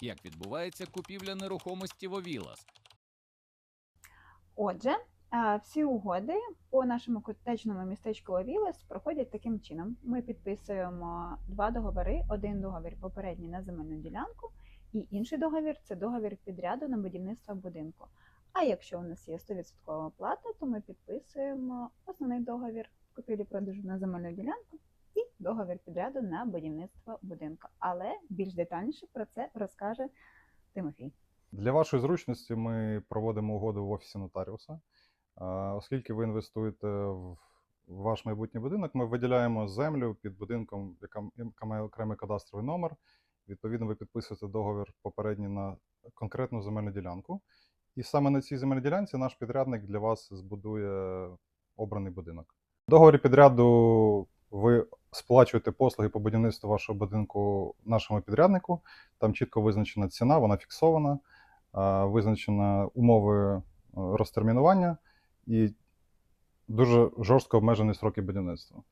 Як відбувається купівля нерухомості в Овілас? Отже, всі угоди по нашому котеджному містечку Овілес проходять таким чином: ми підписуємо два договори: один договір попередній на земельну ділянку, і інший договір це договір підряду на будівництво будинку. А якщо у нас є 100% оплата, то ми підписуємо основний договір купівлі-продажу на земельну ділянку і договір підряду на будівництво будинку. Але більш детальніше про це розкаже Тимофій. Для вашої зручності ми проводимо угоду в офісі нотаріуса. Оскільки ви інвестуєте в ваш майбутній будинок, ми виділяємо землю під будинком, яка, має окремий кадастровий номер. Відповідно, ви підписуєте договір попередній на конкретну земельну ділянку. І саме на цій земельній ділянці наш підрядник для вас збудує обраний будинок. В договорі підряду ви сплачуєте послуги по будівництву вашого будинку нашому підряднику. Там чітко визначена ціна, вона фіксована, а, визначені умови е, розтермінування і дуже жорстко обмежені сроки будівництва. Е,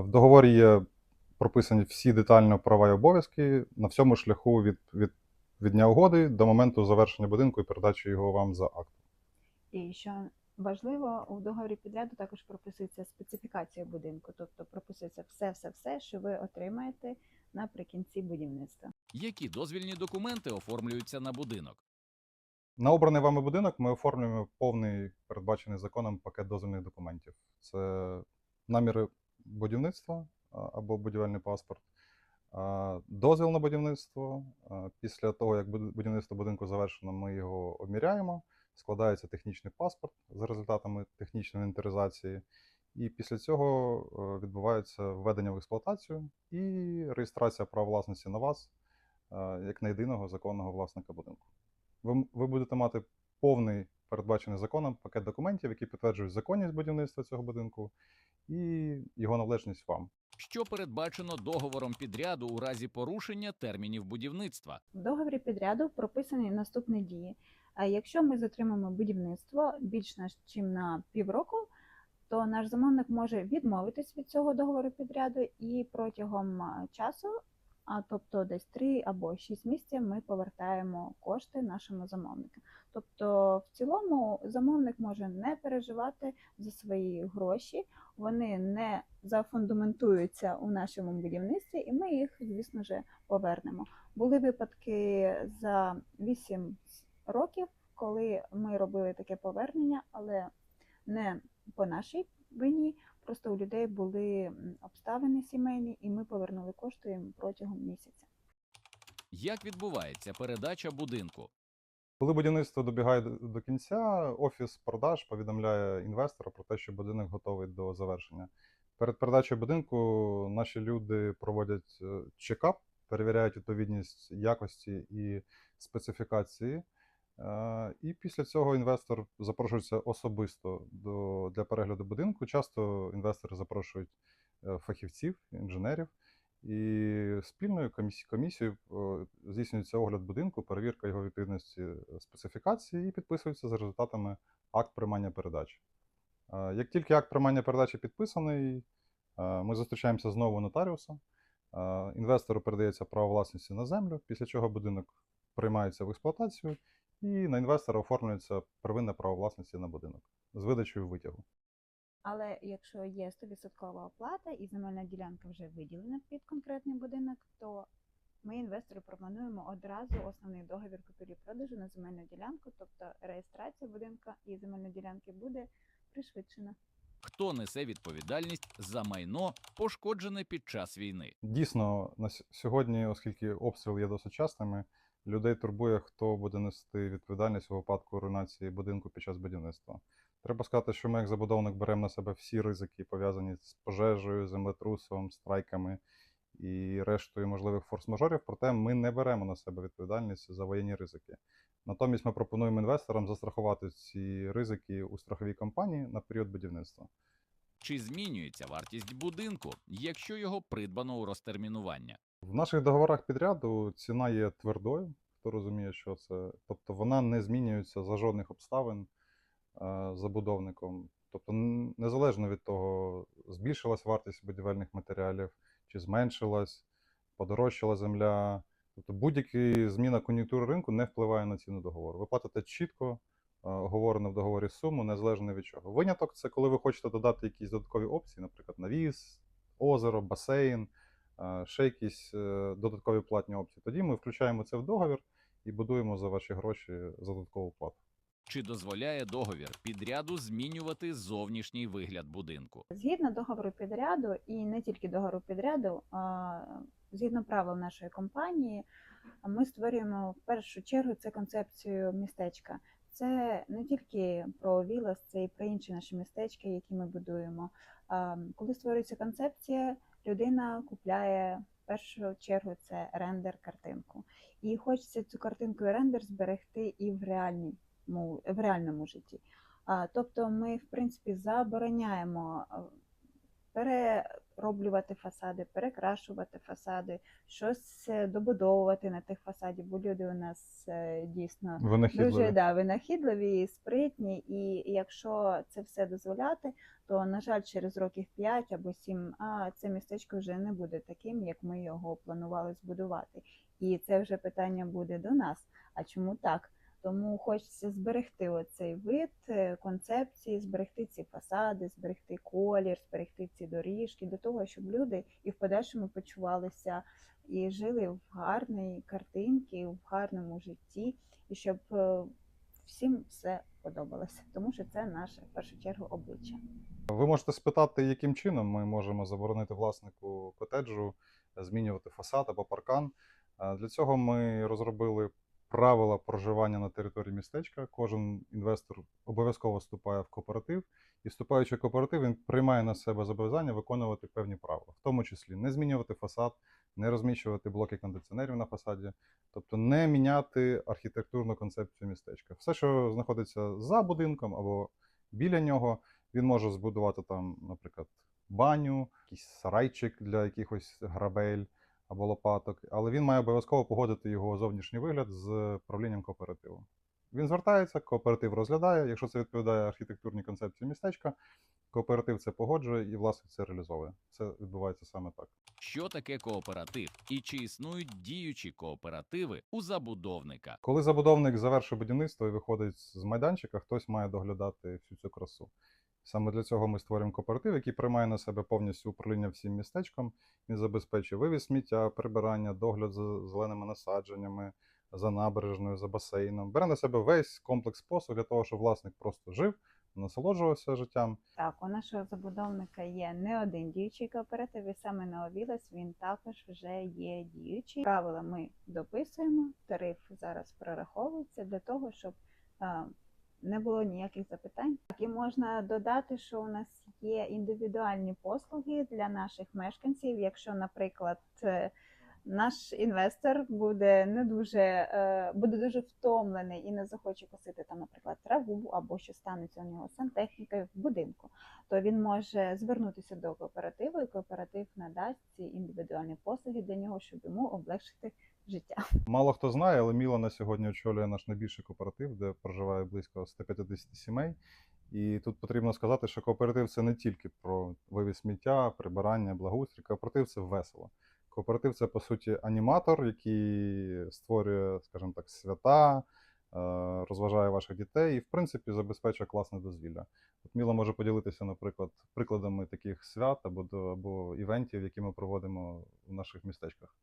В договорі є прописані всі детально права і обов'язки на всьому шляху від, від, від дня угоди до моменту завершення будинку і передачі його вам за акт. І що важливо, у договорі підряду також прописується специфікація будинку, тобто прописується все-все-все, що ви отримаєте наприкінці будівництва. Які дозвільні документи оформлюються на будинок? На обраний вами будинок ми оформлюємо повний передбачений законом пакет дозвільних документів. Це наміри будівництва або будівельний паспорт, дозвіл на будівництво. Після того, як будівництво будинку завершено, ми його обміряємо. Складається технічний паспорт за результатами технічної інвентаризації. І після цього е, відбувається введення в експлуатацію і реєстрація прав власності на вас е, як на єдиного законного власника будинку. Ви, ви будете мати повний передбачений законом пакет документів, які підтверджують законність будівництва цього будинку і його належність вам. Що передбачено договором підряду у разі порушення термінів будівництва? В договорі підряду прописані наступні дії. Якщо ми затримаємо будівництво більш ніж на півроку, то наш замовник може відмовитись від цього договору підряду і протягом часу, а тобто десь 3 або 6 місяців, ми повертаємо кошти нашому замовнику. Тобто, в цілому замовник може не переживати за свої гроші, вони не зафундаментуються у нашому будівництві, і ми їх, звісно ж, повернемо. Були випадки за 8 років, коли ми робили таке повернення, але не по нашій вині. Просто у людей були обставини сімейні, і ми повернули кошти їм протягом місяця. Як відбувається передача будинку? Коли будівництво добігає до- до кінця, офіс продаж повідомляє інвестора про те, що будинок готовий до завершення. Перед передачею будинку наші люди проводять е, чекап, перевіряють відповідність якості і специфікації. І після цього інвестор запрошується особисто до, для перегляду будинку. Часто інвестори запрошують е, фахівців, інженерів. І спільною комісією е, здійснюється огляд будинку, перевірка його відповідності е, специфікації і підписується за результатами акт приймання передачі. Як тільки акт приймання передачі підписаний, ми зустрічаємося знову. Е, Інвестору передається право власності на землю, після чого будинок приймається в експлуатацію, і на інвестора оформлюється первинне право власності на будинок з видачею витягу. Але якщо є 100% оплата і земельна ділянка вже виділена під конкретний будинок, то ми інвестору пропонуємо одразу основний договір купівлі-продажу на земельну ділянку, тобто реєстрація будинку і земельної ділянки буде пришвидшена. Хто несе відповідальність за майно, пошкоджене під час війни? Дійсно, на сьогодні, оскільки обстріли є досить частими, людей турбує, хто буде нести відповідальність у випадку руйнації будинку під час будівництва. Треба сказати, що ми, як забудовник, беремо на себе всі ризики, пов'язані з пожежею, землетрусом, страйками і рештою можливих форс-мажорів, проте ми не беремо на себе відповідальність за воєнні ризики. Натомість ми пропонуємо інвесторам застрахувати ці ризики у страховій компанії на період будівництва. Чи змінюється вартість будинку, якщо його придбано у розтермінування? В наших договорах підряду ціна є твердою, хто розуміє, що це. Тобто вона не змінюється за жодних обставин е, забудовником. Тобто, незалежно від того, збільшилась вартість будівельних матеріалів, чи зменшилась, подорожчала земля, Тобто будь-яка зміна кон'юнктури ринку не впливає на ціну договору. Ви платите чітко е, оговорену в договорі суму, незалежно від чого. Виняток це коли ви хочете додати якісь додаткові опції, наприклад, навіс, озеро, басейн, ще якісь е, додаткові платні опції. Тоді ми включаємо це в договір і будуємо за ваші гроші за додаткову плату. Чи дозволяє договір підряду змінювати зовнішній вигляд будинку? Згідно договору підряду, і не тільки договору підряду, а згідно правил нашої компанії, ми створюємо в першу чергу це концепцію містечка. Це не тільки про Вілас, це і про інші наші містечка, які ми будуємо. Коли створюється концепція, людина купляє в першу чергу це рендер картинку. І хочеться цю картинку і рендер зберегти і в реальній в реальному житті. Тобто ми, в принципі, забороняємо а, перероблювати фасади, перекрашувати фасади, щось е, добудовувати на тих фасадів, бо люди у нас е, дійсно Винахідливі. дуже да, винахідливі, спритні, і якщо це все дозволяти, то на жаль, через років 5 або 7 а це містечко вже не буде таким, як ми його планували збудувати. І це вже питання буде до нас. А чому так? Тому хочеться зберегти оцей вид е, концепції, зберегти ці фасади, зберегти колір, зберегти ці доріжки, для того, щоб люди і в подальшому почувалися і жили в гарній картинці, в гарному житті, і щоб е, всім все подобалося, тому що це наше в першу чергу обличчя. Ви можете спитати, яким чином ми можемо заборонити власнику котеджу змінювати фасад або паркан. Е, Для цього ми розробили правила проживання на території містечка. Кожен інвестор обов'язково вступає в кооператив, і вступаючи в кооператив, він приймає на себе зобов'язання виконувати певні правила, в тому числі не змінювати фасад, не розміщувати блоки кондиціонерів на фасаді, тобто не міняти архітектурну концепцію містечка. Все, що знаходиться за будинком або біля нього, він може збудувати там, наприклад, баню, якийсь сарайчик для якихось грабель або лопаток, але він має обов'язково погодити його зовнішній вигляд з правлінням кооперативу. Він звертається, кооператив розглядає. Якщо це відповідає архітектурній концепції містечка, кооператив це погоджує і власник це реалізовує. Це відбувається саме так. Що таке кооператив і чи існують діючі кооперативи у забудовника? Коли забудовник завершує будівництво і виходить з майданчика, хтось має доглядати всю цю красу. Саме для цього ми створюємо кооператив, який приймає на себе повністю управління всім містечком. Він забезпечує вивіз сміття, прибирання, догляд за зеленими насадженнями, за набережною, за басейном. Бере на себе весь комплекс послуг для того, щоб власник просто жив, насолоджувався життям. Так, у нашого забудовника є не один діючий кооператив, і саме на Овілес він також вже є діючий. Правила ми дописуємо, тариф зараз прораховується для того, щоб не було ніяких запитань. Так, і можна додати, що у нас є індивідуальні послуги для наших мешканців. Якщо, наприклад, наш інвестор буде не дуже е, буде дуже втомлений і не захоче косити там, наприклад, траву або що станеться у нього з сантехнікою в будинку, то він може звернутися до кооперативу, і кооператив надасть ці індивідуальні послуги для нього, щоб йому облегшити життя. Мало хто знає, але Міла на сьогодні очолює наш найбільший кооператив, де проживає близько 150 сімей. І тут потрібно сказати, що кооператив це не тільки про вивіз сміття, прибирання, благоустрій. Кооператив це весело. Кооператив це по суті аніматор, який створює, скажімо так, свята, е, розважає ваших дітей і, в принципі, забезпечує класне дозвілля. От Міла може поділитися, наприклад, прикладами таких свят або, або івентів, які ми проводимо в наших містечках.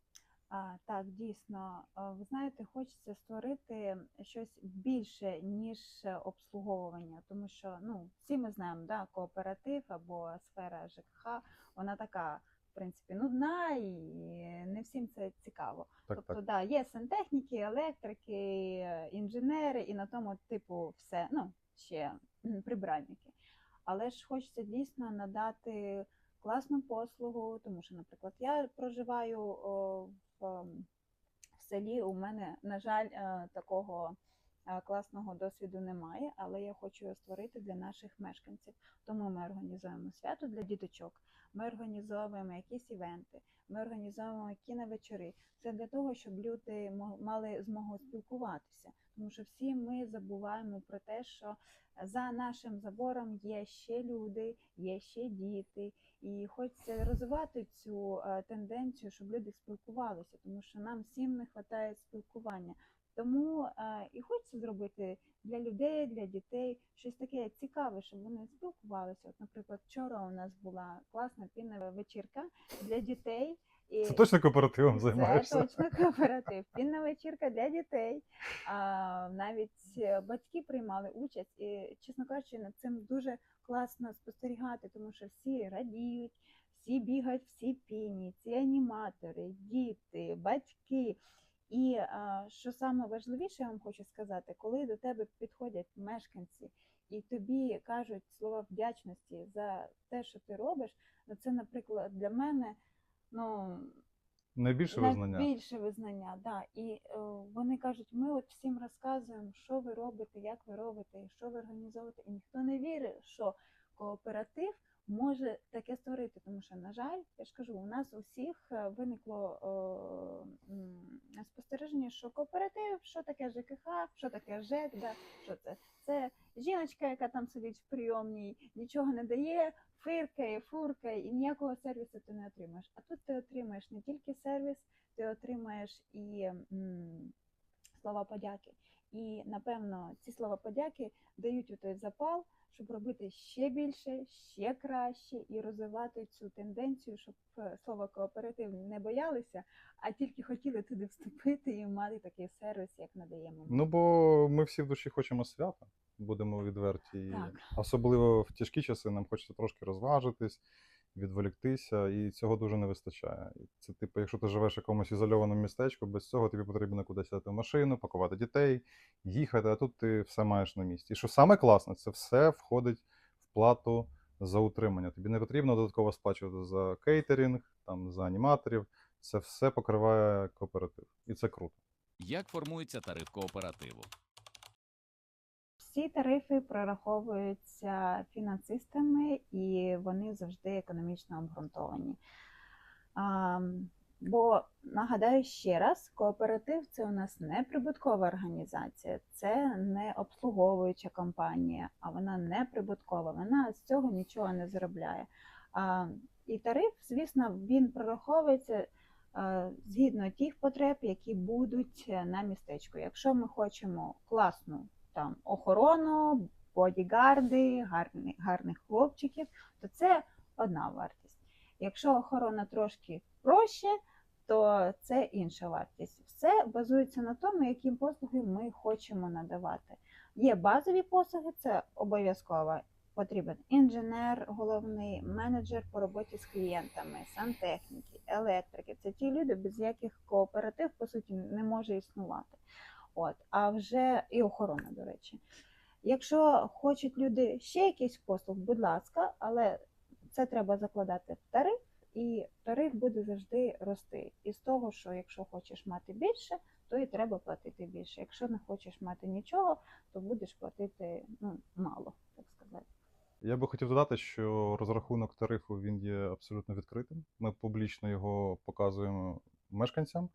А, так, дійсно, ви знаєте, хочеться створити щось більше, ніж обслуговування, тому що ну, всі ми знаємо, да, кооператив або сфера ЖКХ, вона така, в принципі, нудна і не всім це цікаво. Так, тобто, так. да, є сантехніки, електрики, е, інженери, і на тому, типу, все, ну, ще м, прибиральники. Але ж хочеться дійсно надати класну послугу, тому що, наприклад, я проживаю о, в, ем, в селі. У мене, на жаль, е, такого е, класного досвіду немає, але я хочу його створити для наших мешканців. Тому ми організуємо свято для діточок. Ми організовуємо якісь івенти, ми організовуємо кіновечори. Це для того, щоб люди мали змогу спілкуватися. Тому що всі ми забуваємо про те, що за нашим забором є ще люди, є ще діти, І хочеться розвивати цю е, тенденцію, щоб люди спілкувалися, тому що нам всім не вистачає спілкування. Тому е, і хочеться зробити для людей, для дітей щось таке цікаве, щоб вони спілкувалися. От, наприклад, вчора у нас була класна пінна вечірка для дітей. І Це точно кооперативом це займаєшся? точно кооператив. Пінна вечірка для дітей. А, навіть е, батьки приймали участь. І, чесно кажучи, над цим дуже класно спостерігати, тому що всі радіють, всі бігають, всі піні, ці аніматори, діти, батьки. І що саме важливіше, я вам хочу сказати, коли до тебе підходять мешканці і тобі кажуть слова вдячності за те, що ти робиш, ну це, наприклад, для мене ну, Найбільше визнання. Найбільше визнання, да. І е, вони кажуть, ми от всім розказуємо, що ви робите, як ви робите, що ви організовуєте. І ніхто не вірить, що кооператив може таке створити. Тому що, на жаль, я ж кажу, у нас у всіх е, виникло м, спостереження, що кооператив, що таке ЖКХ, що таке ЖЕК, да, що це? Це жіночка, яка там сидить в прийомній, нічого не дає, фиркає, фуркає, і ніякого сервісу ти не отримаєш. А тут ти отримаєш не тільки сервіс, ти отримаєш і м, слова подяки. І напевно ці слова подяки дають у той запал, щоб робити ще більше, ще краще і розвивати цю тенденцію, щоб е, слово кооператив не боялися, а тільки хотіли туди вступити і мати такий сервіс, як надаємо. Ну, бо ми всі в душі хочемо свята, будемо відверті. Так. Особливо в тяжкі часи нам хочеться трошки розважитись, відволіктися, і цього дуже не вистачає. Це, типу, якщо ти живеш в якомусь ізольованому містечку, без цього тобі потрібно кудись сідати в машину, пакувати дітей, їхати, а тут ти все маєш на місці. І що саме класне, це все входить в плату за утримання. Тобі не потрібно додатково сплачувати за кейтерінг, там, за аніматорів. Це все покриває кооператив. І це круто. Як формується тариф кооперативу? Всі тарифи прораховуються фінансистами і вони завжди економічно обґрунтовані. Бо нагадаю ще раз, кооператив це у нас не прибуткова організація, це не обслуговуюча компанія, а вона не прибуткова, вона з цього нічого не заробляє. А, і тариф, звісно, він прораховується згідно тих потреб, які будуть на містечку. Якщо ми хочемо класну там охорону, бодігарди, гарні, гарних хлопчиків, то це одна вартість. Якщо охорона трошки проще, то це інша вартість. Все базується на тому, які послуги ми хочемо надавати. Є базові послуги, це обов'язково потрібен інженер, головний менеджер по роботі з клієнтами, сантехніки, електрики. Це ті люди, без яких кооператив по суті не може існувати. От, а вже і охорона, до речі. Якщо хочуть люди ще якийсь послуг, будь ласка, але це треба закладати в тариф, і тариф буде завжди рости. Із того, що якщо хочеш мати більше, то і треба платити більше. Якщо не хочеш мати нічого, то будеш платити ну, мало, так сказати. Я би хотів додати, що розрахунок тарифу він є абсолютно відкритим. Ми публічно його показуємо мешканцям.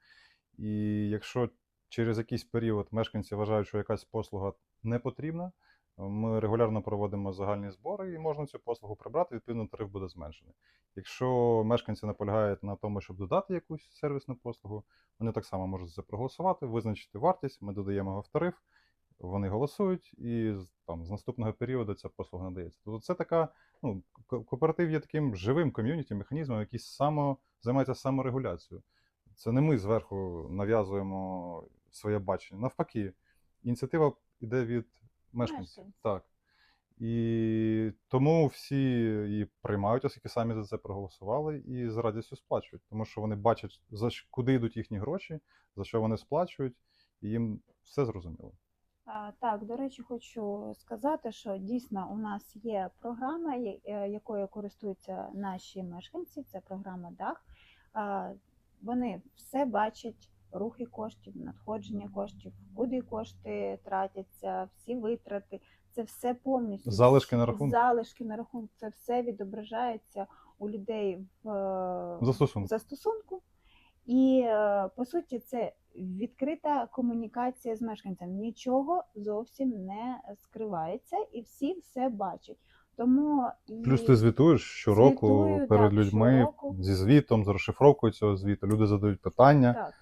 І якщо через якийсь період мешканці вважають, що якась послуга не потрібна, ми регулярно проводимо загальні збори і можна цю послугу прибрати, відповідно, тариф буде зменшений. Якщо мешканці наполягають на тому, щоб додати якусь сервісну послугу, вони так само можуть це проголосувати, визначити вартість, ми додаємо його в тариф, вони голосують, і там з наступного періоду ця послуга надається. Тобто це така, ну, ко- кооператив є таким живим ком'юніті, механізмом, який само займається саморегуляцією. Це не ми зверху нав'язуємо своє бачення. Навпаки, ініціатива йде від мешканців. Так. І тому всі її приймають, оскільки самі за це проголосували і з радістю сплачують, тому що вони бачать, за куди йдуть їхні гроші, за що вони сплачують, і їм все зрозуміло. А, Так, до речі, хочу сказати, що дійсно у нас є програма, е, якою користуються наші мешканці. Це програма ДАХ. А, Вони все бачать, рухи коштів, надходження коштів, куди кошти тратяться, всі витрати. Це все повністю Залишки на рахунку. Залишки на рахунку. Це все відображається у людей в е, Застосунок. застосунку. І е, по суті, це відкрита комунікація з мешканцем. Нічого зовсім не скривається, і всі все бачать. Тому і Плюс ти звітуєш щороку Звітую, перед так, людьми щороку. зі звітом, з розшифровкою цього звіту. Люди задають питання, так,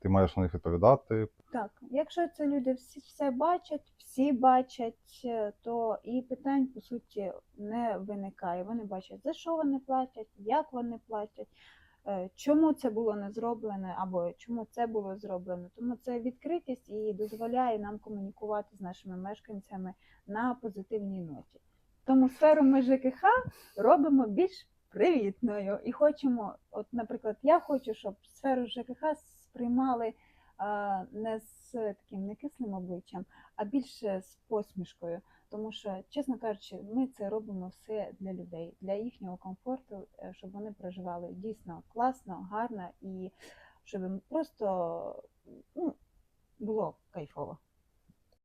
ти маєш на них відповідати. так. Якщо це люди всі все бачать, всі бачать, е, то і питань по суті не виникає. Вони бачать, за що вони платять, як вони платять. е, Чому це було не зроблене, або чому це було зроблено? Тому це відкритість і дозволяє нам комунікувати з нашими мешканцями на позитивній ноті. Тому сферу ми ЖКХ робимо більш привітною і хочемо, от, наприклад, я хочу, щоб сферу ЖКХ сприймали не з таким некислим обличчям, а більше з посмішкою. Тому що, чесно кажучи, ми це робимо все для людей, для їхнього комфорту, е, щоб вони проживали дійсно класно, гарно і щоб їм просто ну, було кайфово.